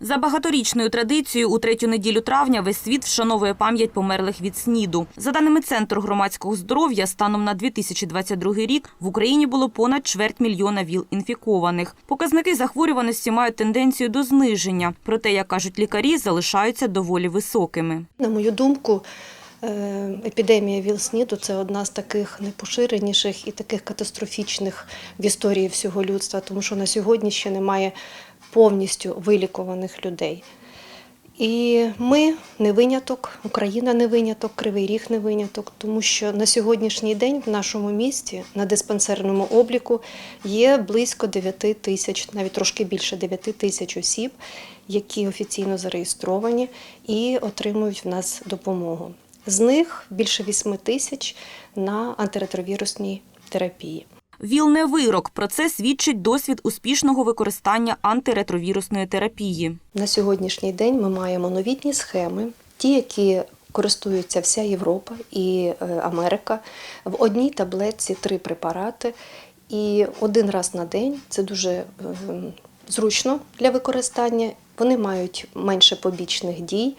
За багаторічною традицією у третю неділю травня весь світ вшановує пам'ять померлих від СНІДу. За даними Центру громадського здоров'я, станом на 2022 рік в Україні було понад чверть мільйона ВІЛ-інфікованих. Показники захворюваності мають тенденцію до зниження, проте, як кажуть лікарі, залишаються доволі високими. На мою думку, е, епідемія ВІЛ-СНІДу – це одна з таких найпоширеніших і таких катастрофічних в історії всього людства, тому що на сьогодні ще немає повністю вилікуваних людей. І ми не виняток, Україна не виняток, Кривий Ріг не виняток, тому що на сьогоднішній день в нашому місті на диспансерному обліку є близько 9 тисяч, навіть трошки більше 9 тисяч осіб, які офіційно зареєстровані і отримують в нас допомогу. З них більше 8 тисяч на антиретровірусній терапії. ВІЛ не вирок. Про це свідчить досвід успішного використання антиретровірусної терапії. На сьогоднішній день ми маємо новітні схеми, ті, які користуються вся Європа і е, Америка. В одній таблетці три препарати. І один раз на день це дуже е, зручно для використання. Вони мають менше побічних дій.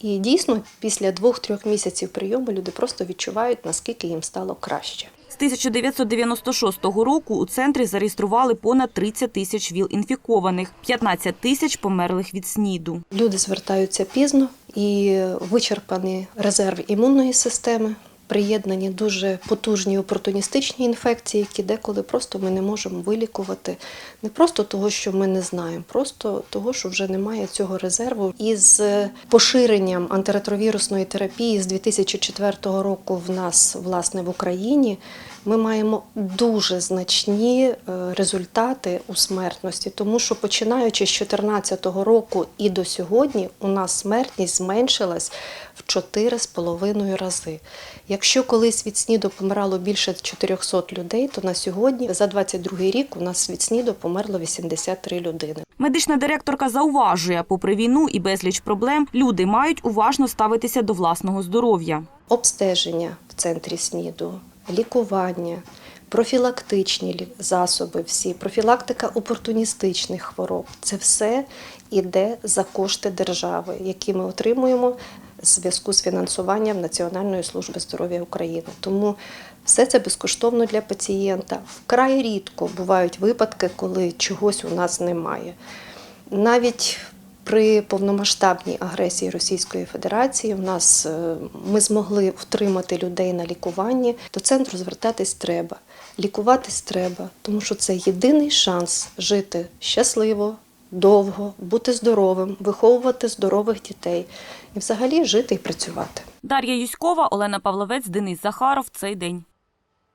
І дійсно, після двох-трьох місяців прийому люди просто відчувають, наскільки їм стало краще. З 1996 року у центрі зареєстрували понад 30 тисяч ВІЛ-інфікованих, 15 тисяч померлих від СНІДу. Люди звертаються пізно і вичерпаний резерв імунної системи. Приєднані дуже потужні опортуністичні інфекції, які деколи просто ми не можемо вилікувати. Не просто того, що ми не знаємо, просто того, що вже немає цього резерву. Із поширенням антиретровірусної терапії з 2004 року в нас, власне, в Україні ми маємо дуже значні е, результати у смертності, тому що починаючи з 2014 року і до сьогодні у нас смертність зменшилась в 4,5 рази. Якщо колись від СНІДу помирало більше 400 людей, то на сьогодні за 22 рік у нас від СНІДу померло 83 людини. Медична директорка зауважує, попри війну і безліч проблем, люди мають уважно ставитися до власного здоров'я. Обстеження в центрі СНІДу, лікування, профілактичні засоби, всі, профілактика опортуністичних хвороб це все іде за кошти держави, які ми отримуємо зв'язку з фінансуванням Національної служби здоров'я України. Тому все це безкоштовно для пацієнта. Вкрай рідко бувають випадки, коли чогось у нас немає. Навіть при повномасштабній агресії Російської Федерації в нас е, ми змогли втримати людей на лікуванні. До центру звертатись треба, лікуватись треба, тому що це єдиний шанс жити щасливо, довго, бути здоровим, виховувати здорових дітей і взагалі жити і працювати. Дар'я Юськова, Олена Павловець, Денис Захаров. Цей день.